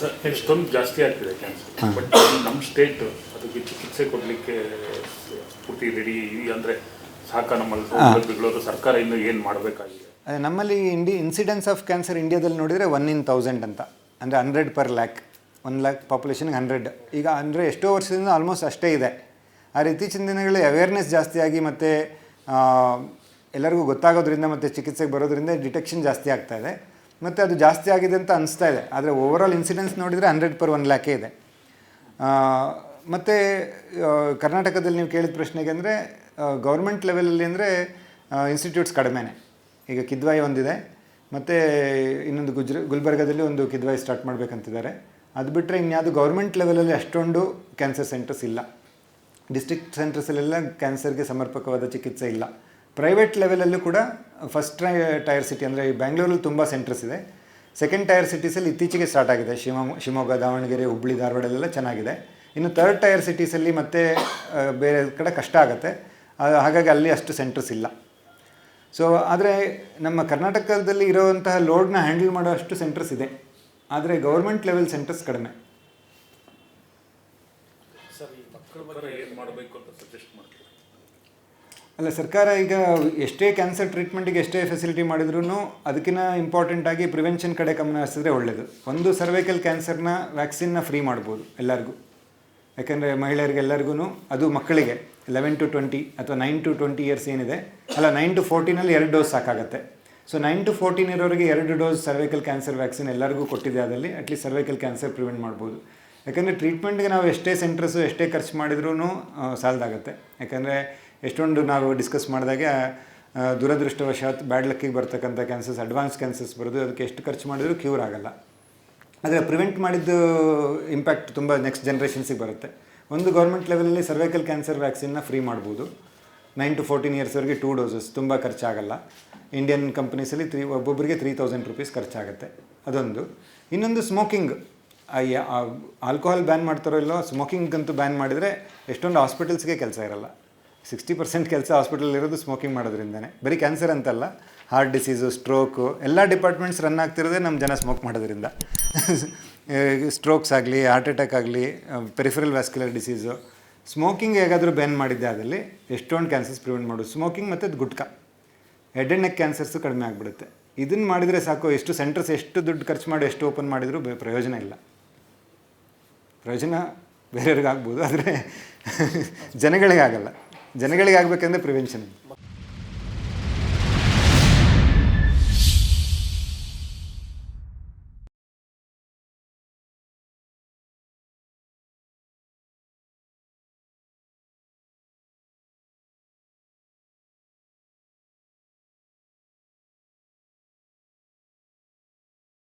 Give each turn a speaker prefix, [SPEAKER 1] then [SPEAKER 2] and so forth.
[SPEAKER 1] Sir ಎಷ್ಟೊಂದು ಜಾಸ್ತಿ ಆಗ್ತಿದೆ ಕ್ಯಾನ್ಸರ್ ಬಟ್ ನಮ್ಮ ಸ್ಟೇಟ್ ಅದಕ್ಕೆ ಚಿಕಿತ್ಸೆ ಕೊಡಲಿಕ್ಕೆ ಪೂರ್ತಿ ರೆಡಿ ಅಂದರೆ ಸಾಕ ನಮ್ಮಲ್ಲಿ ಬೆಂಗಳೂರು ಸರ್ಕಾರ ಇನ್ನು ಏನು ಮಾಡಬೇಕಾಗಿದೆ?
[SPEAKER 2] ನಮ್ಮಲ್ಲಿ ಇಂಡಿ ಇನ್ಸಿಡೆನ್ಸ್ ಆಫ್ ಕ್ಯಾನ್ಸರ್ ಇಂಡಿಯಾದಲ್ಲಿ ನೋಡಿದರೆ ಒನ್ ಇನ್ ತೌಸಂಡ್ ಅಂತ. ಅಂದರೆ hundred per lakh one lakh ಪಾಪ್ಯುಲೇಷನ್ಗೆ hundred ಈಗ ಅಂದರೆ ಎಷ್ಟೋ ವರ್ಷದಿಂದ ಆಲ್ಮೋಸ್ಟ್ ಅಷ್ಟೇ ಇದೆ. ಆದರೆ ಇತ್ತೀಚಿನ ದಿನಗಳಲ್ಲಿ ಅವೇರ್ನೆಸ್ ಜಾಸ್ತಿಯಾಗಿ ಆಗಿ ಮತ್ತು ಎಲ್ಲರಿಗೂ ಗೊತ್ತಾಗೋದ್ರಿಂದ ಮತ್ತು ಚಿಕಿತ್ಸೆಗೆ ಬರೋದ್ರಿಂದ ಡಿಟೆಕ್ಷನ್ ಜಾಸ್ತಿ ಆಗ್ತಾ ಇದೆ. ಮತ್ತು ಅದು ಜಾಸ್ತಿ ಆಗಿದೆ ಅಂತ ಅನಿಸ್ತಾ ಇದೆ. ಆದರೆ ಓವರಾಲ್ ಇನ್ಸಿಡೆನ್ಸ್ ನೋಡಿದರೆ ಹಂಡ್ರೆಡ್ ಪರ್ ಒನ್ ಲ್ಯಾಕೇ ಇದೆ. ಮತ್ತು ಕರ್ನಾಟಕದಲ್ಲಿ ನೀವು ಕೇಳಿದ ಪ್ರಶ್ನೆಗೆ ಅಂದರೆ ಗೌರ್ಮೆಂಟ್ ಲೆವೆಲಲ್ಲಿ ಅಂದರೆ ಇನ್ಸ್ಟಿಟ್ಯೂಟ್ಸ್ ಕಡಿಮೆನೆ. ಈಗ ಕಿದ್ವಾಯಿ ಒಂದಿದೆ. ಮತ್ತು ಇನ್ನೊಂದು ಗುಜ್ರ, ಗುಲ್ಬರ್ಗದಲ್ಲಿ ಒಂದು ಕಿದ್ವಾಯಿ ಸ್ಟಾರ್ಟ್ ಮಾಡಬೇಕಂತಿದ್ದಾರೆ. ಅದು ಬಿಟ್ಟರೆ ಇನ್ಯಾವುದು ಗೌರ್ಮೆಂಟ್ ಲೆವೆಲಲ್ಲಿ ಅಷ್ಟೊಂದು ಕ್ಯಾನ್ಸರ್ ಸೆಂಟರ್ಸ್ ಇಲ್ಲ. ಡಿಸ್ಟ್ರಿಕ್ಟ್ ಸೆಂಟರ್ಸಲ್ಲೆಲ್ಲ ಕ್ಯಾನ್ಸರ್ಗೆ ಸಮರ್ಪಕವಾದ ಚಿಕಿತ್ಸೆ ಇಲ್ಲ. ಪ್ರೈವೇಟ್ ಲೆವೆಲಲ್ಲೂ ಕೂಡ ಫಸ್ಟ್ ಟೈರ್ ಸಿಟಿ ಅಂದರೆ ಈ ಬ್ಯಾಂಗ್ಳೂರಲ್ಲಿ ತುಂಬ ಸೆಂಟರ್ಸ್ ಇದೆ. ಸೆಕೆಂಡ್ ಟೈರ್ ಸಿಟೀಸಲ್ಲಿ ಇತ್ತೀಚೆಗೆ ಸ್ಟಾರ್ಟ್ ಆಗಿದೆ. ಶಿವಮೊಗ್ಗ ಶಿವಮೊಗ್ಗ ದಾವಣಗೆರೆ ಹುಬ್ಬಳ್ಳಿ ಧಾರವಾಡಲ್ಲೆಲ್ಲ ಚೆನ್ನಾಗಿದೆ. ಇನ್ನು ಥರ್ಡ್ ಟೈರ್ ಸಿಟೀಸಲ್ಲಿ ಮತ್ತೆ ಬೇರೆ ಕಡೆ ಕಷ್ಟ ಆಗುತ್ತೆ. ಹಾಗಾಗಿ ಅಲ್ಲಿ ಅಷ್ಟು ಸೆಂಟರ್ಸ್ ಇಲ್ಲ. ಸೊ ಆದರೆ ನಮ್ಮ ಕರ್ನಾಟಕದಲ್ಲಿ ಇರೋವಂತಹ ಲೋಡ್ನ ಹ್ಯಾಂಡಲ್ ಮಾಡೋ ಅಷ್ಟು ಸೆಂಟರ್ಸ್ ಇದೆ. ಆದರೆ ಗೌರ್ಮೆಂಟ್ ಲೆವೆಲ್ ಸೆಂಟರ್ಸ್ ಕಡಿಮೆ.
[SPEAKER 1] ಸರ್ಕಾರ ಏನು ಮಾಡಬೇಕು ಅಂತ ಸಜೆಸ್ಟ್ ಮಾಡ್ತೀವಿ
[SPEAKER 2] ಅಲ್ಲ, ಸರ್ಕಾರ ಈಗ ಎಷ್ಟೇ ಕ್ಯಾನ್ಸರ್ ಟ್ರೀಟ್ಮೆಂಟಿಗೆ ಎಷ್ಟೇ ಫೆಸಿಲಿಟಿ ಮಾಡಿದ್ರೂ ಅದಕ್ಕಿಂತ ಇಂಪಾರ್ಟೆಂಟ್ ಆಗಿ ಪ್ರಿವೆನ್ಷನ್ ಕಡೆ ಗಮನ ಹರಿಸಿದ್ರೆ ಒಳ್ಳೆಯದು ಒಂದು ಸರ್ವೈಕಲ್ ಕ್ಯಾನ್ಸರ್ನ ವ್ಯಾಕ್ಸಿನ್ನ ಫ್ರೀ ಮಾಡ್ಬೋದು ಎಲ್ಲರಿಗೂ. ಯಾಕೆಂದರೆ ಮಹಿಳೆಯರಿಗೆ ಎಲ್ಲರಿಗೂ ಅದು ಮಕ್ಕಳಿಗೆ ಲೆವೆನ್ ಟು ಟ್ವೆಂಟಿ ಅಥವಾ ನೈನ್ ಟು ಟ್ವೆಂಟಿ ಇಯರ್ಸ್ ಏನಿದೆ, ಅಲ್ಲ ನೈನ್ ಟು ಫೋರ್ಟೀನಲ್ಲಿ ಎರಡು ಡೋಸ್ ಸಾಕಾಗುತ್ತೆ. ಸೊ ನೈನ್ ಟು ಫೋರ್ಟೀನ್ ಇರೋರಿಗೆ ಎರಡು ಡೋಸ್ ಸರ್ವೈಕಲ್ ಕ್ಯಾನ್ಸರ್ ವ್ಯಾಕ್ಸಿನ್ ಎಲ್ಲರಿಗೂ ಕೊಟ್ಟಿದೆ ಅದರಲ್ಲಿ ಅಟ್ಲೀಸ್ಟ್ ಸರ್ವೈಕಲ್ ಕ್ಯಾನ್ಸರ್ ಪ್ರಿವೆಂಟ್ ಮಾಡ್ಬೋದು. ಯಾಕಂದರೆ ಟ್ರೀಟ್ಮೆಂಟ್ಗೆ ನಾವು ಎಷ್ಟೇ ಸೆಂಟರ್ಸು ಎಷ್ಟೇ ಖರ್ಚು ಮಾಡಿದ್ರೂ ಸಾಲದಾಗುತ್ತೆ. ಯಾಕಂದರೆ ಎಷ್ಟೊಂದು ನಾವು ಡಿಸ್ಕಸ್ ಮಾಡಿದಾಗ ದುರದೃಷ್ಟವಶಾತ್ ಬ್ಯಾಡ್ ಲಕ್ಕಿಗೆ ಬರ್ತಕ್ಕಂಥ ಕ್ಯಾನ್ಸರ್ಸ್ ಅಡ್ವಾನ್ಸ್ ಕ್ಯಾನ್ಸರ್ಸ್ ಬರೋದು, ಅದಕ್ಕೆ ಎಷ್ಟು ಖರ್ಚು ಮಾಡಿದರೂ ಕ್ಯೂರ್ ಆಗಲ್ಲ. ಆದರೆ ಪ್ರಿವೆಂಟ್ ಮಾಡಿದ್ದು ಇಂಪ್ಯಾಕ್ಟ್ ತುಂಬ ನೆಕ್ಸ್ಟ್ ಜನ್ರೇಷನ್ಸಿಗೆ ಬರುತ್ತೆ. ಒಂದು ಗೌರ್ಮೆಂಟ್ ಲೆವೆಲಲ್ಲಿ ಸರ್ವೈಕಲ್ ಕ್ಯಾನ್ಸರ್ ವ್ಯಾಕ್ಸಿನ್ನ ಫ್ರೀ ಮಾಡ್ಬೋದು. ನೈನ್ ಟು ಫೋರ್ಟೀನ್ ಇಯರ್ಸ್ವರೆಗೆ ಟೂ ಡೋಸಸ್ ತುಂಬ ಖರ್ಚಾಗಲ್ಲ. ಇಂಡಿಯನ್ ಕಂಪ್ನೀಸಲ್ಲಿ ತ್ರೀ ಒಬ್ಬೊಬ್ಬರಿಗೆ ತ್ರೀ ತೌಸಂಡ್ ರುಪೀಸ್ ಖರ್ಚಾಗುತ್ತೆ. ಅದೊಂದು. ಇನ್ನೊಂದು ಸ್ಮೋಕಿಂಗ್ ಆಲ್ಕೋಹಾಲ್ ಬ್ಯಾನ್ ಮಾಡ್ತಾರೋ ಇಲ್ಲೋ ಸ್ಮೋಕಿಂಗ್ ಅಂತೂ ಬ್ಯಾನ್ ಮಾಡಿದರೆ ಎಷ್ಟೊಂದು ಹಾಸ್ಪಿಟಲ್ಸ್ಗೆ ಕೆಲಸ ಇರಲ್ಲ. ಸಿಕ್ಸ್ಟಿ ಪರ್ಸೆಂಟ್ ಕೆಲಸ ಹಾಸ್ಪಿಟಲ್ ಇರೋದು ಸ್ಮೋಕಿಂಗ್ ಮಾಡೋದ್ರಿಂದನೇ. ಬರೀ ಕ್ಯಾನ್ಸರ್ ಅಂತಲ್ಲ ಹಾರ್ಟ್ ಡಿಸೀಸು ಸ್ಟ್ರೋಕು ಎಲ್ಲ ಡಿಪಾರ್ಟ್ಮೆಂಟ್ಸ್ ರನ್ ಆಗ್ತಿರೋದೇ ನಮ್ಮ ಜನ ಸ್ಮೋಕ್ ಮಾಡೋದ್ರಿಂದ. ಸ್ಟ್ರೋಕ್ಸ್ ಆಗಲಿ ಹಾರ್ಟ್ ಅಟ್ಯಾಕ್ ಆಗಲಿ ಪೆರಿಫರಲ್ ವ್ಯಾಸ್ಕ್ಯುಲರ್ ಡಿಸೀಸು ಸ್ಮೋಕಿಂಗ್ ಹೇಗಾದರೂ ಬ್ಯಾನ್ ಮಾಡಿದ್ದೆ ಅದರಲ್ಲಿ ಎಷ್ಟೊಂದು ಕ್ಯಾನ್ಸರ್ಸ್ ಪ್ರಿವೆಂಟ್ ಮಾಡೋದು. ಸ್ಮೋಕಿಂಗ್ ಮತ್ತು gutka. Head and neck cancers ಕಡಿಮೆ ಆಗಿಬಿಡುತ್ತೆ. ಇದನ್ನು ಮಾಡಿದರೆ ಸಾಕು, ಎಷ್ಟು ಸೆಂಟರ್ಸ್ ಎಷ್ಟು ದುಡ್ಡು ಖರ್ಚು ಮಾಡಿ ಎಷ್ಟು ಓಪನ್ ಮಾಡಿದರೂ ಪ್ರಯೋಜನ ಇಲ್ಲ. ಪ್ರಯೋಜನ ಬೇರೆಯವ್ರಿಗೆ ಆಗ್ಬೋದು ಆದರೆ ಜನಗಳಿಗೆ ಆಗಲ್ಲ. ಜನಗಳಿಗೆ ಆಗಬೇಕಂದ್ರೆ ಪ್ರಿವೆನ್ಷನ್